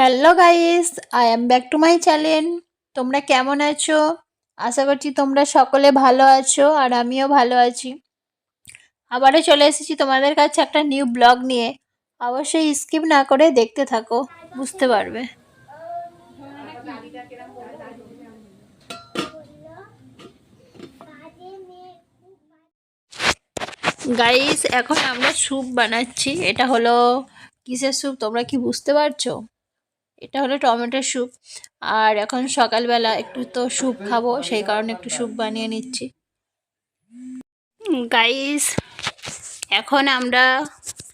Hello guys I am back to my channel তোমরা কেমন আছো? আশা করছি তোমরা সকলে ভালো আছো আর আমিও ভালো আছি। আবারও চলে এসেছি তোমাদের কাছে একটা নিউ ব্লগ নিয়ে। অবশ্যই স্কিপ না করে দেখতে থাকো, বুঝতে পারবে। গাইস এখন আমরা স্যুপ বানাচ্ছি। এটা হলো কিসের স্যুপ তোমরা কি বুঝতে পারছ? এটা হলো টমেটোর স্যুপ। আর এখন সকালবেলা একটু তো স্যুপ খাব, সেই কারণে একটু স্যুপ বানিয়ে নিচ্ছি। গাইস এখন আমরা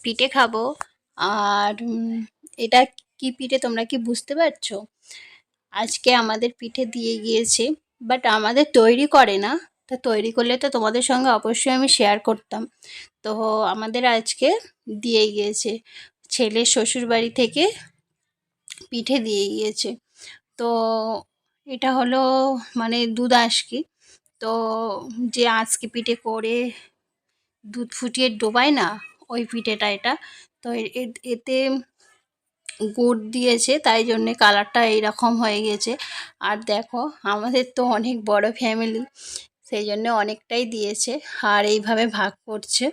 পিঠে খাব। আর এটা কি পিঠে তোমরা কি বুঝতে পারছ? আজকে আমাদের পিঠে দিয়ে গিয়েছে বাট আমাদের তৈরি করে না। তা তৈরি করলে তো তোমাদের সঙ্গে অবশ্যই আমি শেয়ার করতাম। তো আমাদের আজকে দিয়ে গিয়েছে। ছেলের শ্বশুর বাড়ি থেকে পিঠে দিয়ে গিয়েছে। তো এটা হলো মানে দুধ আশকি। তো যে আজকে পিঠে করে দুধ ফুটিয়ে ডোবায় না, ওই পিঠেটা এটা। তো এতে গুড় দিয়েছে, তাই জন্যে কালারটা এইরকম হয়ে গেছে আর দেখো, আমাদের তো অনেক বড় ফ্যামিলি, সেই জন্য অনেকটাই দিয়েছে। আর এইভাবে ভাগ করছে,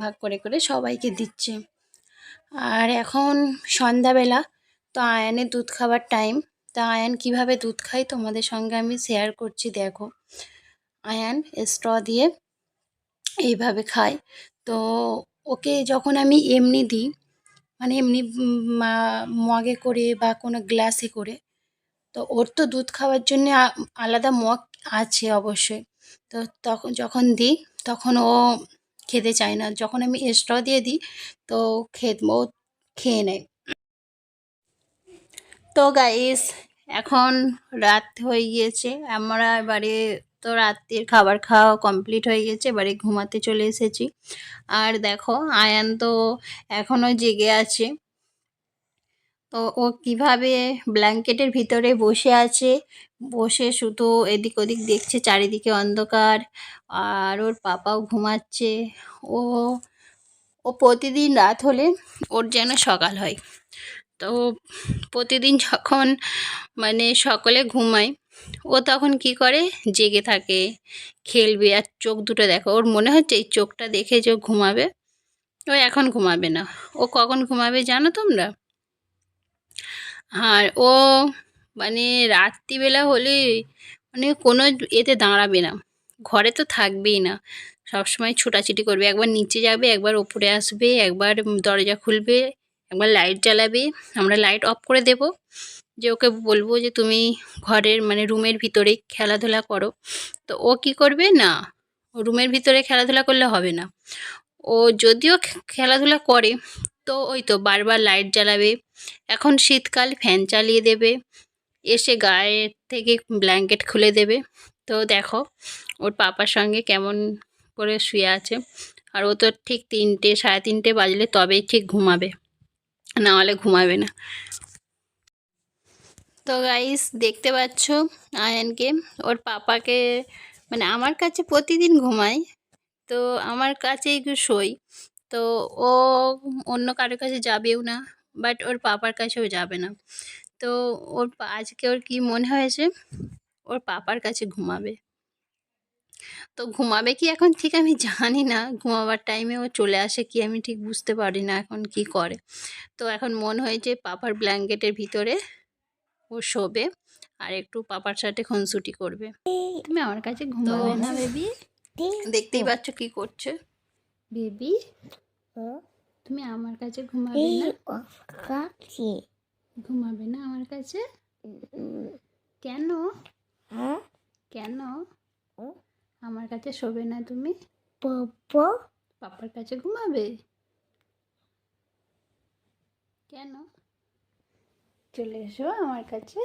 ভাগ করে করে সবাইকে দিচ্ছে। আর এখন সন্ধ্যাবেলা তো আয়ানের দুধ খাবার টাইম তা আয়ান কীভাবে দুধ খায় তোমাদের সঙ্গে আমি শেয়ার করছি, দেখো। আয়ান স্ট্র দিয়ে এইভাবে খায়। তো ওকে যখন আমি এমনি দিই মানে এমনি মগে করে বা কোনো গ্লাসে করে, তো ওর তো দুধ খাওয়ার জন্য আলাদা মগ আছে অবশ্যই। তো তখন, যখন দিই, তখন ও খেতে চায় না। যখন আমি স্ট্র দিয়ে দিই, তো খেত, ও খেয়ে নেয়। তো গাইস এখন রাত হয়ে গিয়েছে। আমরা এবারে তো রাত্রির খাবার খাওয়া কমপ্লিট হয়ে গেছে, এবারে ঘুমাতে চলে এসেছি। আর দেখো, আয়ান তো এখনও জেগে আছে। তো ও কীভাবে ব্ল্যাঙ্কেটের ভিতরে বসে আছে, বসে শুধু এদিক ওদিক দেখছে, চারিদিকে অন্ধকার। আর ওর পাপাও ঘুমাচ্ছে। ও ও প্রতিদিন রাত হলে ওর যেন সকাল হয়। তো প্রতিদিন যখন মানে সকলে ঘুমায় ও তখন কি করে? জেগে থাকে, খেলবে। আর চোখ দুটো দেখো, ওর মনে হচ্ছে এই চোখটা দেখে যে ঘুমাবে, ও এখন ঘুমাবে না। ও কখন ঘুমাবে জানো তোমরা? আর ও মানে রাত্রিবেলা হলে মানে কোনো এতে দাঁড়াবে না। ঘরে তো থাকবেই না। সবসময় ছোটাছুটি করবে। একবার নিচে যাবে, একবার ওপরে আসবে, একবার দরজা খুলবে একবার লাইট জ্বালাবে, আমরা লাইট অফ করে দেব। যে ওকে বলব যে তুমি ঘরের মানে রুমের ভিতরে খেলাধুলা করো। তো ও কি করবে? না, রুমের ভিতরে খেলাধুলা করলে হবে না। ও যদিও খেলাধুলা করে, তো ওই তো বারবার লাইট জ্বালাবে। এখন শীতকাল ফ্যান চালিয়ে দেবে। এসে গায়ে থেকে ব্ল্যাঙ্কেট খুলে দেবে। তো দেখো, ওর পাপার সঙ্গে কেমন করে শুয়ে আছে। আর ও তো ঠিক তিনটে, সাড়ে তিনটে বাজলে তবেই ঠিক ঘুমাবে। না হলে ঘুমাবে না। তো গাইস দেখতে পাচ্ছ আয়ানকে, ওর পাপাকে মানে আমার কাছে প্রতিদিন ঘুমায়, তো আমার কাছে একটু শোই তো ও অন্য কারোর কাছে যাবেও না বাট ওর পাপার কাছেও যাবে না। তো ওর আজকে ওর কি মনে হয়েছে? ওর পাপার কাছে ঘুমাবে। তো ঘুমাবে কি এখন ঠিক আমি জানি না। ঘুমাবার টাইমে ও চলে আসে কি আমি ঠিক বুঝতে পারি না এখন কি করে। তো এখন মন হয়েছে পাপার ব্ল্যাঙ্কেটের ভিতরে ও শোবে আর একটু পাপার সাথে খুনসুটি করবে। তুমি আমার কাছে ঘুমাবে না বেবি দেখতেই পাচ্ছ কি করছে। বেবি তুমি আমার কাছে ঘুমাবে না? ঘুমাবে না আমার কাছে? কেন? কেন? আমার কাছে শোবে না তুমি? পাপার কাছে ঘুমাবে? কেন? চলে এসো আমার কাছে।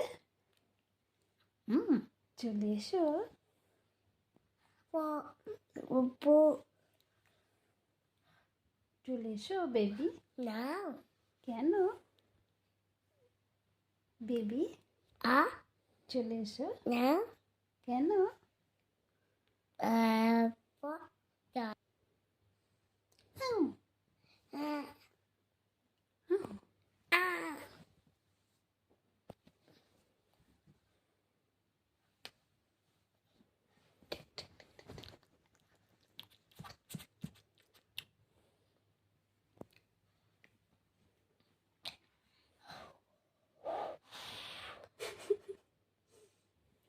হুম চলে এসো। চলে এসো বেবি। না। কেন? বেবি? আ? চলে এসো। না। কেন? porta. Ah.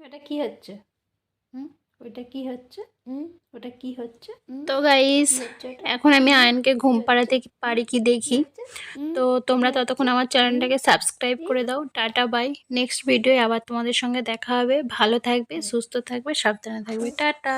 এটা কি হচ্ছে হুম ওইটা কি হচ্ছে? হুম ওটা কি হচ্ছে? তো গাইস ওটা? এখন আমি আয়নকে ঘুম পাড়াতে পারি কি দেখি। তো তোমরা ততক্ষণ আমার চ্যানেলটাকে সাবস্ক্রাইব করে দাও। টাটা বাই নেক্সট ভিডিও আবার তোমাদের সঙ্গে দেখা হবে। ভালো থাকবে সুস্থ থাকবে সাবধানে থাকবে। টাটা।